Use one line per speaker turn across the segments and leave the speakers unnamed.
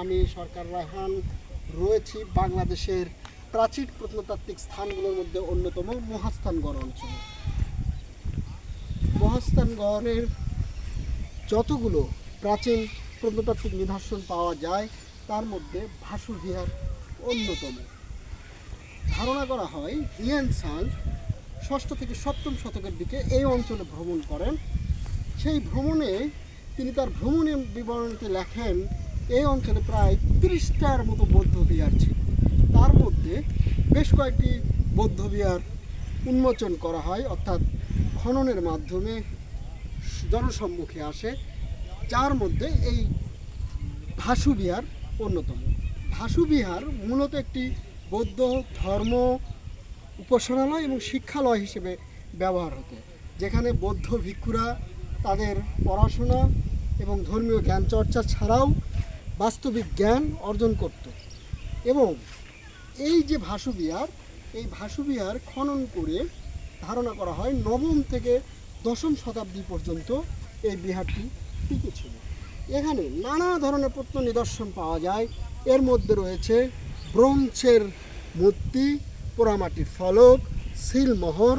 আমি সরকার রায়হান রয়েছি বাংলাদেশের প্রাচীন প্রত্নতাত্ত্বিক স্থানগুলোর মধ্যে অন্যতম মহাস্থানগড় অঞ্চলে। মহাস্থানগড়ের যতগুলো প্রাচীন প্রত্নতাত্ত্বিক নিদর্শন পাওয়া যায়, তার মধ্যে ভাসু বিহার অন্যতম। ধারণা করা হয় হিয়েন সাং ষষ্ঠ থেকে সপ্তম শতকের দিকে এই অঞ্চলে ভ্রমণ করেন। সেই ভ্রমণে তিনি তার ভ্রমণের বিবরণীতে লেখেন এই অঞ্চলে প্রায় তিরিশটার মতো বৌদ্ধ বিহার ছিল। তার মধ্যে বেশ কয়েকটি বৌদ্ধ বিহার উন্মোচন করা হয়, অর্থাৎ খননের মাধ্যমে জনসম্মুখে আসে। যার মধ্যে এই ভাসু বিহার অন্যতম। ভাসু বিহার মূলত একটি বৌদ্ধ ধর্ম উপাসনালয় এবং শিক্ষালয় হিসেবে ব্যবহার হতো, যেখানে বৌদ্ধ ভিক্ষুরা তাদের পড়াশোনা এবং ধর্মীয় জ্ঞান চর্চা ছাড়াও বাস্তবিক জ্ঞান অর্জন করত এবং এই যে ভাসু বিহার এই ভাসু বিহার খনন করে ধারণা করা হয় নবম থেকে দশম শতাব্দী পর্যন্ত এই বিহারটি টিকে ছিল। এখানে নানা ধরনের প্রত্ন নিদর্শন পাওয়া যায়। এর মধ্যে রয়েছে ব্রোঞ্জের মূর্তি, পোড়ামাটির ফলক, সিলমোহর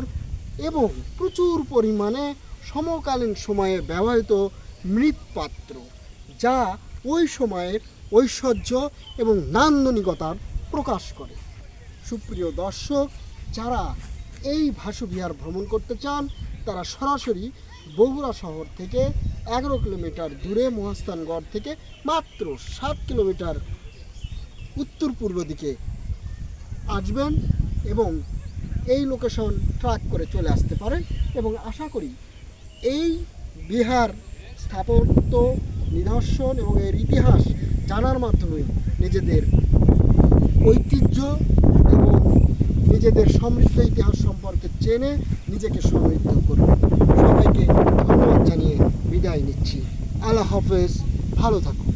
এবং প্রচুর পরিমাণে সমকালীন সময়ে ব্যবহৃত মৃৎপাত্র, যা ওই সময়ের ঐশ্বর্য এবং নান্দনিকতার প্রকাশ করে। সুপ্রিয় দর্শক, যারা এই ভাসু বিহার ভ্রমণ করতে চান, তারা সরাসরি বগুড়া শহর থেকে এগারো কিলোমিটার দূরে মহাস্থানগড় থেকে মাত্র সাত কিলোমিটার উত্তর পূর্ব দিকে আসবেন এবং এই লোকেশন ট্র্যাক করে চলে আসতে পারেন এবং আশা করি এই বিহার স্থাপত্য নিদর্শন এবং এর ইতিহাস জানার মাধ্যমে নিজেদের ঐতিহ্য এবং নিজেদের সমৃদ্ধ ইতিহাস সম্পর্কে জেনে নিজেকে সমৃদ্ধ করবে সবাইকে ধন্যবাদ জানিয়ে বিদায় নিচ্ছি। আল্লাহ হাফেজ। ভালো থাকুন।